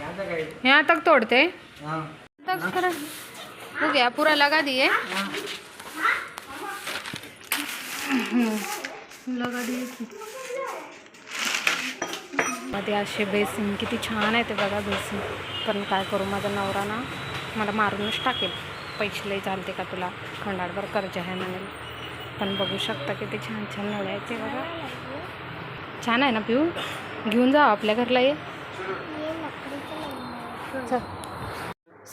यहाँ तक यहाँ तक तोड़ते हाँ तक करा हो गया पूरा लगा दिए लगा दिए मध्ये असे बेसिन किती छान आहे ते बघा बेसिन पण काय करू माझा नवरा ना मला मारूनच टाकेल पैसे लई चालते का तुला खंडाडभर कर्ज आहे म्हणेल पण बघू शकता किती छान छान नळे आहेत ते बघा. छान आहे ना पिऊ घेऊन जा आपल्या घरला ये. चल.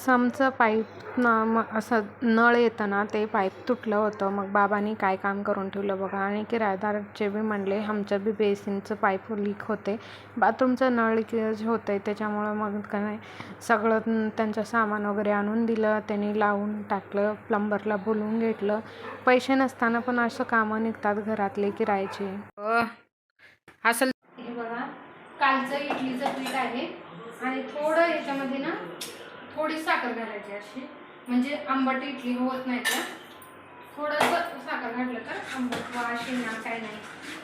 समचं पाईप ना मग असं नळ येतं ना ते पाईप तुटलं होतं. मग बाबांनी काय काम करून ठेवलं बघा. आणि किरायदारचे बी म्हणले आमचं बी बेसिनचं पाईप लीक होते. बाथरूमचं नळ लिकेज होतं आहे त्याच्यामुळं मग का नाही सगळं त्यांचं सामान वगैरे आणून दिलं. त्यांनी लावून टाकलं प्लंबरला बोलवून घेतलं. पैसे नसताना पण असं कामं निघतात घरातले किरायचे. असं हे बघा कालचं इडलीचं पीठ आहे. आणि थोडं याच्यामध्ये ना थोडी साखर घालायची अशी. म्हणजे आंबट इडली होत नाही का थोडंसं साखर घातलं तर आंबट वा शेंगा काय नाही.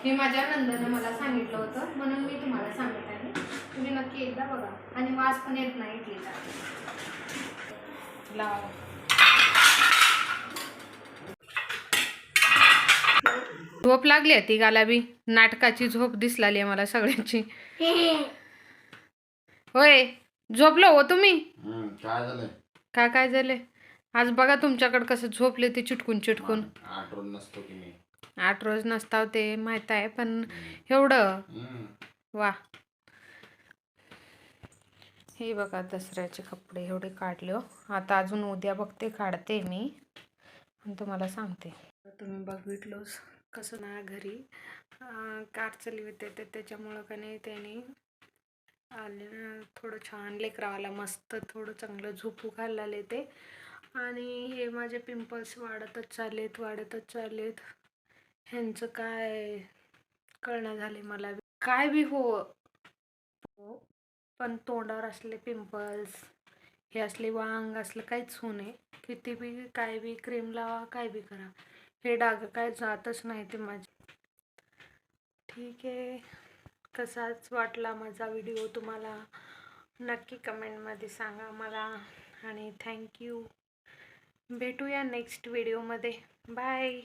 हे माझ्या नंदनं मला सांगितलं होतं. म्हणून मी तुम्हाला सांगत आहे. तुम्ही नक्की एकदा बघा. आणि वास पण येत नाही इडलीचा. लावा. झोप लागली आहे ती गालाबी. नाटकाची झोप दिसलाली आहे मला सगळ्यांची. होय झोपलो हो तुम्ही? काय झालं काय काय झाले आज बघा तुमच्याकडे कसं झोपले ते चिटकून चिटकून. आठवण नसतो की मी. आठ रोज नसताव ते माहीत आहे पण एवढं? वा. हे बघा दसऱ्याचे कपडे एवढे काढले हो. आता अजून उद्या बघते काढते मी. आणि तुम्हाला सांगते. तुम्ही बघितलोच कसं ना घरी कार चालवते ते त्याच्यामुळं का नाही त्याने आले थोडं छान लेकरावाला मस्त थोडं चांगलं झोपू घालाले ते आणि हे माझे पिंपल्स वाढतच चाललेत वाढतच चाललेत. ह्यांचं काय कळणं झाले मला. काय बी हो. हो, पण तोंडावर असले पिंपल्स हे असले वांग असलं काहीच होऊ नये. किती बी काय बी क्रीम लावा काय बी करा. हे डाग काय जातच नाही ते माझे. ठीक आहे. कसाच वाटला माझा व्हिडिओ तुम्हाला. नक्की कमेंटमध्ये सांगा मला आणि थँक्यू. भेटूया नेक्स्ट व्हिडिओमध्ये. बाय.